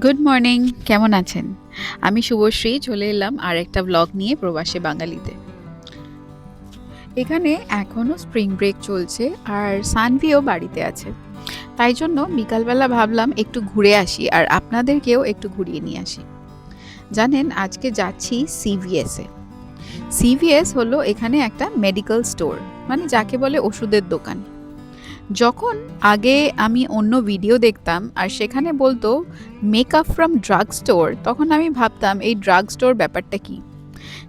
Good morning কেমন আছেন? আমি শুভশ্রী, চলে এলাম আর একটা ব্লগ নিয়ে প্রবাসে বাঙালিতে এখানে এখনও স্প্রিং ব্রেক চলছে আর সানভিও বাড়িতে আছে। তাই জন্য বিকালবেলা ভাবলাম একটু ঘুরে আসি আর আপনাদেরকেও একটু ঘুরিয়ে নিয়ে আসি। জানেন, আজকে যাচ্ছি সিভিএসে সিভিএস হলো এখানে একটা মেডিকেল স্টোর মানে যাকে বলে ওষুধের দোকান। যখন আগে আমি অন্য ভিডিও দেখতাম আর সেখানে বলতো মেকআপ ফ্রম ড্রাগ স্টোর তখন আমি ভাবতাম, এই ড্রাগ স্টোর ব্যাপারটা কি?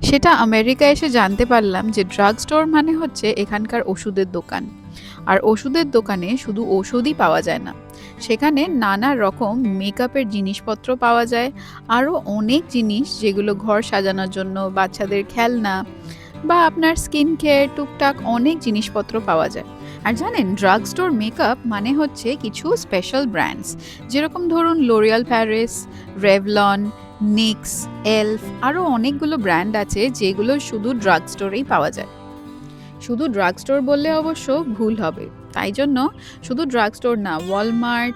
সেটা আমেরিকা এসে জানতে পারলাম যে ড্রাগ স্টোর মানে হচ্ছে এখানকার ওষুধের দোকান। আর ওষুধের দোকানে শুধু ওষুধই পাওয়া যায় না। সেখানে নানা রকম মেকআপের জিনিসপত্র পাওয়া যায়। আরও অনেক জিনিস যেগুলো ঘর সাজানোর জন্য, বাচ্চাদের খেলনা বা আপনার স্কিন কেয়ার টুকটাক অনেক জিনিসপত্র পাওয়া যায়। আর জানেন ড্রাগ স্টোর মেকআপ মানে হচ্ছে কিছু স্পেশাল ব্র্যান্ডস যেরকম ধরুন L'Oreal Paris Revlon Nyx Elf আরও অনেকগুলো ব্র্যান্ড আছে যেগুলো শুধু ড্রাগ স্টোরেই পাওয়া যায়। শুধু ড্রাগ স্টোর বললে অবশ্য ভুল হবে। তাই জন্য শুধু ড্রাগ স্টোর না ওয়ালমার্ট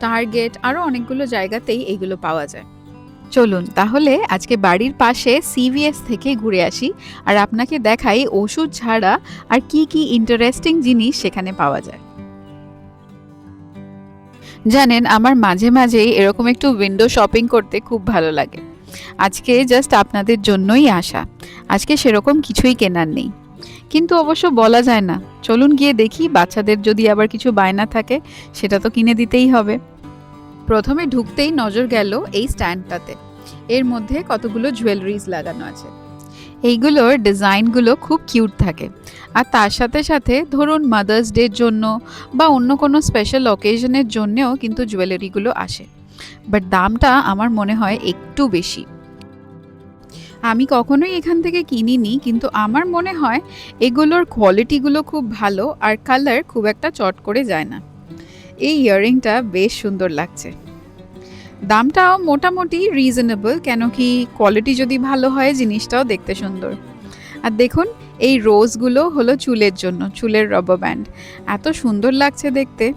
টার্গেট আরও অনেকগুলো জায়গাতেই এইগুলো পাওয়া যায়। চলুন তাহলে আজকে বাড়ির পাশে সিভিএস থেকে ঘুরে আসি আর আপনাকে দেখাই ওষুধ ছাড়া আর কি কি ইন্টারেস্টিং জিনিস সেখানে পাওয়া যায়। জানেন, আমার মাঝে মাঝেই এরকম একটু উইন্ডো শপিং করতে খুব ভালো লাগে। আজকে জাস্ট আপনাদের জন্যই আসা। আজকে সেরকম কিছুই কেনার নেই। কিন্তু অবশ্য বলা যায় না। চলুন গিয়ে দেখি, বাচ্চাদের যদি আবার কিছু বায়না থাকে, সেটা তো কিনে দিতেই হবে। প্রথমে ঢুকতেই নজর গেল এই স্ট্যান্ডটাতে। এর মধ্যে কতগুলো জুয়েলারিজ লাগানো আছে। এইগুলোর ডিজাইনগুলো খুব কিউট থাকে। আর তার সাথে সাথে ধরুন মাদার্স ডের জন্য বা অন্য কোনো স্পেশাল অকেশনের জন্যেও কিন্তু জুয়েলারিগুলো আসে। বাট দামটা আমার মনে হয় একটু বেশি। আমি কখনোই এখান থেকে কিনিনি, কিন্তু আমার মনে হয় এগুলোর কোয়ালিটিগুলো খুব ভালো আর কালার খুব একটা চট করে যায় না। এই ইয়াররিংটা বেশ সুন্দর লাগছে। দামটাও মোটামুটি রিজনেবল কেন কি কোয়ালিটি যদি ভালো হয়, জিনিসটাও দেখতে সুন্দর। আর দেখুন, এই রোজগুলো হলো চুলের জন্য, চুলের রবার ব্যান্ড এত সুন্দর লাগছে দেখতে।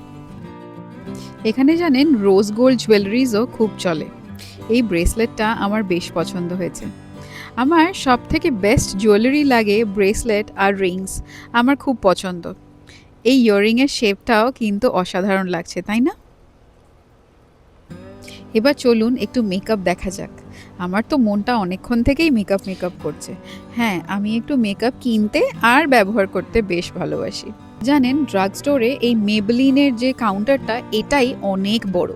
এখানে জানেন রোজ গোল্ড জুয়েলারিজও খুব চলে। এই ব্রেসলেটটা আমার বেশ পছন্দ হয়েছে। আমার সব থেকে বেস্ট জুয়েলারি লাগে ব্রেসলেট আর রিংস আমার খুব পছন্দ। এই ইয়াররিংয়ের শেপটাও কিন্তু অসাধারণ লাগছে, তাই না? এবার চলুন একটু মেকআপ দেখা যাক। আমার তো মনটা অনেকক্ষণ থেকেই মেকআপ মেকআপ করছে। হ্যাঁ আমি একটু মেকআপ কিনতে আর ব্যবহার করতে বেশ ভালোবাসি। জানেন ড্রাগ স্টোরে এই মেবলিনের যে কাউন্টারটা এটাই অনেক বড়।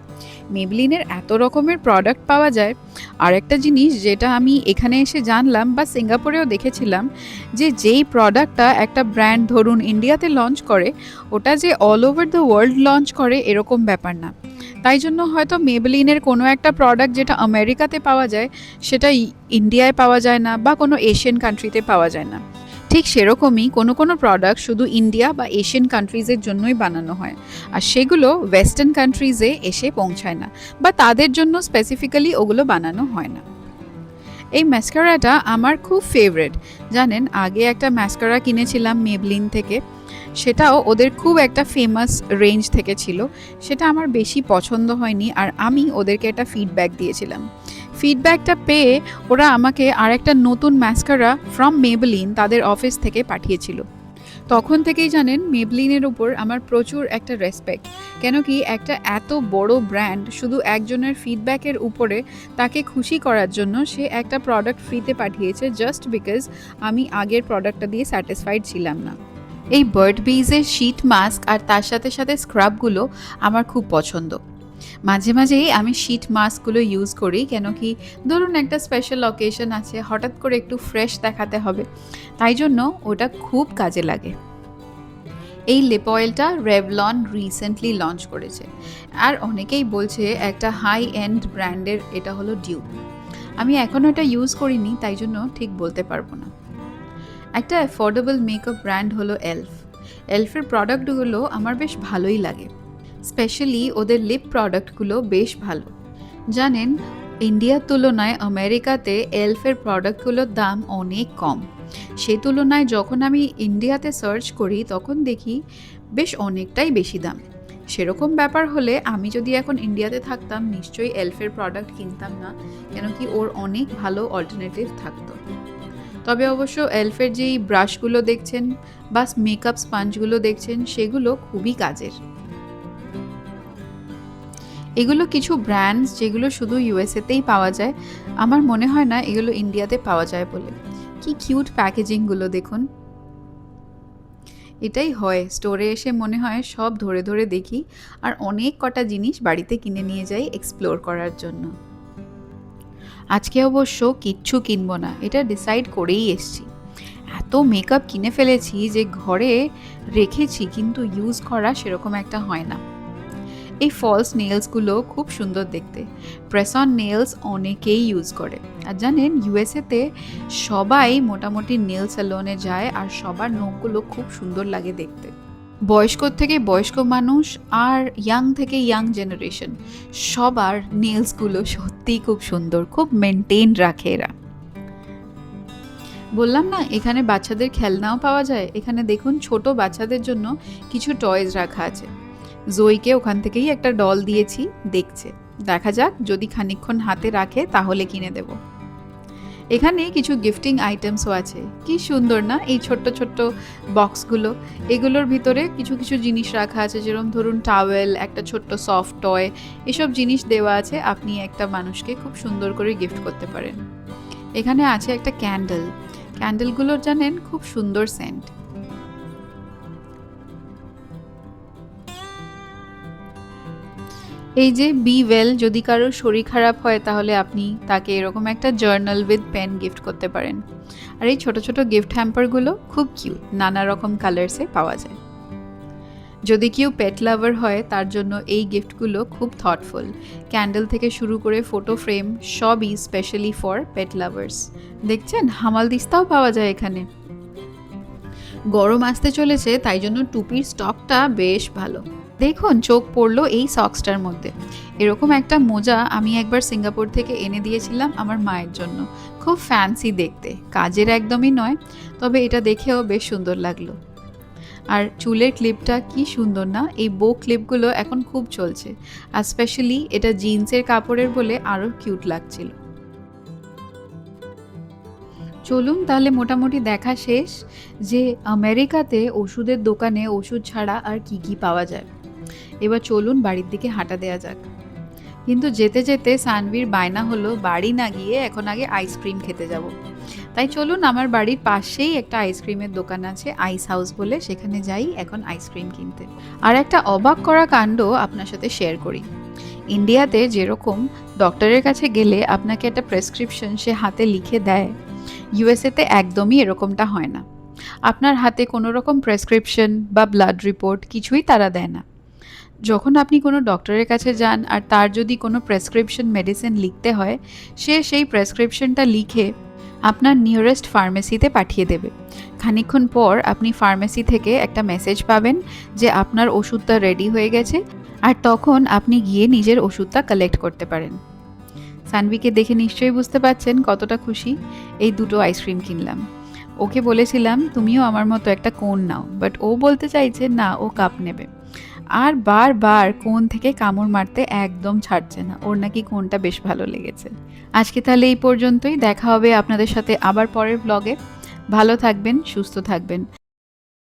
মেবলিনের এত রকমের প্রোডাক্ট পাওয়া যায়। আর একটা জিনিস যেটা আমি এখানে এসে জানলাম বা সিঙ্গাপুরেও দেখেছিলাম, যে যেই প্রোডাক্টটা একটা ব্র্যান্ড ধরুন ইন্ডিয়াতে লঞ্চ করে, ওটা যে all over the world launch করে, এরকম ব্যাপার না। তাই জন্য হয়তো মেবলিনের কোনো একটা প্রোডাক্ট যেটা আমেরিকাতে পাওয়া যায়, সেটা ইন্ডিয়ায় পাওয়া যায় না বা কোনো এশিয়ান কান্ট্রিতে পাওয়া যায় না। ঠিক সেরকমই কোনো কোনো প্রোডাক্ট শুধু ইন্ডিয়া বা এশিয়ান কান্ট্রিজের জন্যই বানানো হয়। আর সেগুলো ওয়েস্টার্ন কান্ট্রিজে এসে পৌঁছায় না বা তাদের জন্য স্পেসিফিক্যালি ওগুলো বানানো হয় না। এই ম্যাস্কারাটা আমার খুব ফেভারেট জানেন, আগে একটা ম্যাস্কারা কিনেছিলাম মেবলিন থেকে। সেটাও ওদের খুব একটা ফেমাস রেঞ্জ থেকে ছিল। সেটা আমার বেশি পছন্দ হয়নি আর আমি ওদেরকে একটা ফিডব্যাক দিয়েছিলাম। ফিডব্যাকটা পেয়ে ওরা আমাকে আর একটা নতুন ম্যাস্কারা ফ্রম মেবলিন তাদের অফিস থেকে পাঠিয়েছিল। তখন থেকেই জানেন মেবলিনের উপর আমার প্রচুর একটা রেসপেক্ট কেন কি একটা এত বড় ব্র্যান্ড শুধু একজনের ফিডব্যাকের উপরে তাকে খুশি করার জন্য সে একটা প্রোডাক্ট ফ্রিতে পাঠিয়েছে জাস্ট বিকজ আমি আগের প্রোডাক্টটা দিয়ে স্যাটিসফাইড ছিলাম না। এই বার্ড বিজের শীট মাস্ক আর তার সাথে সাথে স্ক্রাবগুলো আমার খুব পছন্দ। মাঝে মাঝেই আমি শীট মাস্কগুলো ইউজ করি, কেন কি ধরুন একটা স্পেশাল অকেশন আছে, হঠাৎ করে একটু ফ্রেশ দেখাতে হবে। তাই জন্য ওটা খুব কাজে লাগে। এই লিপ অয়েলটা রেভলন রিসেন্টলি লঞ্চ করেছে। আর অনেকেই বলছে একটা হাই এন্ড ব্র্যান্ডের এটা হলো ডিউ আমি এখনও এটা ইউজ করিনি, তাই জন্য ঠিক বলতে পারব না। একটা অ্যাফোর্ডেবল মেকআপ ব্র্যান্ড হলো এলফ এলফের প্রোডাক্টগুলো আমার বেশ ভালোই লাগে। স্পেশালি ওদের লিপ প্রোডাক্টগুলো বেশ ভালো। জানেন, ইন্ডিয়ার তুলনায় আমেরিকাতে এলফের প্রোডাক্টগুলোর দাম অনেক কম। সে তুলনায় যখন আমি ইন্ডিয়াতে সার্চ করি, তখন দেখি বেশ অনেকটাই বেশি দাম। সেরকম ব্যাপার হলে আমি যদি এখন ইন্ডিয়াতে থাকতাম, নিশ্চয়ই এলফের প্রোডাক্ট কিনতাম না কেন কি ওর অনেক ভালো অল্টারনেটিভ থাকতো। তবে অবশ্য এলফের যেই ব্রাশগুলো দেখছেন বা মেকআপ স্পাঞ্জগুলো দেখছেন, সেগুলো খুবই কাজের। এগুলো কিছু ব্র্যান্ডস যেগুলো শুধু ইউএসএতেই পাওয়া যায়। আমার মনে হয় না এগুলো ইন্ডিয়াতে পাওয়া যায় বলে। কি কিউট প্যাকেজিংগুলো দেখুন। এটাই হয়। স্টোরে এসে মনে হয় সব ধরে ধরে দেখি আর অনেক কটা জিনিস বাড়িতে কিনে নিয়ে যাই এক্সপ্লোর করার জন্য। আজকে অবশ্য কিচ্ছু কিনবো না। এটা ডিসাইড করেই এসছি। এত মেকআপ কিনে ফেলেছি যে ঘরে রেখেছি কিন্তু ইউজ করা সেরকম একটা হয় না। এই ফলস নেলসগুলো খুব সুন্দর দেখতে। প্রেস অন নেলস অনেকেই ইউজ করে। আর জানেন ইউএসএতে সবাই মোটামুটি নেল স্যালনে যায় আর সবার নখগুলো খুব সুন্দর লাগে দেখতে। বয়স্ক থেকে বয়স্ক মানুষ আর ইয়াং থেকে ইয়াং জেনারেশন সবার নেলসগুলো সত্যিই খুব সুন্দর, খুব মেনটেন রাখে এরা। বললাম না, এখানে বাচ্চাদের খেলনাও পাওয়া যায়? এখানে দেখুন, ছোট বাচ্চাদের জন্য কিছু টয়েস রাখা আছে। জয়কে ওখান থেকেই একটা ডল দিয়েছি, দেখছে। দেখা যাক, যদি খানিকক্ষণ হাতে রাখে, তাহলে কিনে দেব। এখানে কিছু গিফটিং আইটেমসও আছে। কি সুন্দর না, এই ছোট্ট ছোট্ট বক্সগুলো এগুলোর ভিতরে কিছু কিছু জিনিস রাখা আছে যেরকম ধরুন টাওয়েল একটা ছোট্ট সফট টয় এসব জিনিস দেওয়া আছে। আপনি একটা মানুষকে খুব সুন্দর করে গিফট করতে পারেন। এখানে আছে একটা ক্যান্ডেল ক্যান্ডেলগুলোর জানেন, খুব সুন্দর সেন্ট এই যে বি ওয়েল যদি কারোর শরীর খারাপ হয়, তাহলে আপনি তাকে এরকম একটা জার্নাল উইথ পেন গিফট করতে পারেন। আর এই ছোট ছোট গিফট হ্যাম্পারগুলো খুব কিউট নানা রকম কালার্সে পাওয়া যায়। যদি কেউ পেট লাভার হয়, তার জন্য এই গিফটগুলো খুব থটফুল ক্যান্ডেল থেকে শুরু করে ফটো ফ্রেম সবই স্পেশালি ফর পেট লাভার্স দেখছেন? হামাল দিস্তাও পাওয়া যায় এখানে। গরম আসতে চলেছে, তাই জন্য টুপির স্টকটা বেশ ভালো। দেখুন, চোখ পড়ল এই সক্সটার মধ্যে। এরকম একটা মোজা আমি একবার সিঙ্গাপুর থেকে এনে দিয়েছিলাম আমার মায়ের জন্য। খুব ফ্যান্সি দেখতে, কাজের একদমই নয়, তবে এটা দেখেও বেশ সুন্দর লাগল। আর চুলের ক্লিপটা কি সুন্দর না, এই বো ক্লিপগুলো এখন খুব চলছে, আর স্পেশালি এটা জিন্সের কাপড়ের বলে আরও কিউট লাগছিল। চলুন তাহলে মোটামুটি দেখা শেষ যে আমেরিকাতে ওষুধের দোকানে ওষুধ ছাড়া আর কি কি পাওয়া যায়। এবার চলুন বাড়ির দিকে হাঁটা দেওয়া যাক। কিন্তু যেতে যেতে সানভির বায়না হলো, বাড়ি না গিয়ে এখন আগে আইসক্রিম খেতে যাব। তাই চলুন, আমার বাড়ির পাশেই একটা আইসক্রিমের দোকান আছে আইস হাউস বলে। সেখানে যাই এখন আইসক্রিম কিনতে। আর একটা অবাক করা কাণ্ড আপনার সাথে শেয়ার করি। ইন্ডিয়াতে যেরকম ডক্টরের কাছে গেলে আপনাকে একটা প্রেসক্রিপশন সে হাতে লিখে দেয় ইউএসএতে একদমই এরকমটা হয় না। আপনার হাতে কোনো রকম প্রেসক্রিপশন বা ব্লাড রিপোর্ট কিছুই তারা দেয় না। যখন আপনি কোনো ডক্টরের কাছে যান আর তার যদি কোনো প্রেসক্রিপশন মেডিসিন লিখতে হয়, সে সেই প্রেসক্রিপশনটা লিখে আপনার নিয়ারেস্ট ফার্মেসিতে পাঠিয়ে দেবে। খানিকক্ষণ পর আপনি ফার্মেসি থেকে একটা মেসেজ পাবেন যে আপনার ওষুধটা রেডি হয়ে গেছে আর তখন আপনি গিয়ে নিজের ওষুধটা কালেক্ট করতে পারেন। সানভিকে দেখে নিশ্চয়ই বুঝতে পারছেন কতটা খুশি, এই দুটো আইসক্রিম কিনলাম। ওকে বলেছিলাম, তুমিও আমার মতো একটা কোন নাও। বাট ও বলতে চাইছে, না, ও কাপ নেবে। আর বারবার কোন থেকে কামড় মারতে একদম ছাড়ছে না। ওর নাকি কোনটা বেশ ভালো লেগেছে। আজকে তাহলে এই পর্যন্তই। দেখা হবে আপনাদের সাথে আবার পরের ব্লগে ভালো থাকবেন, সুস্থ থাকবেন।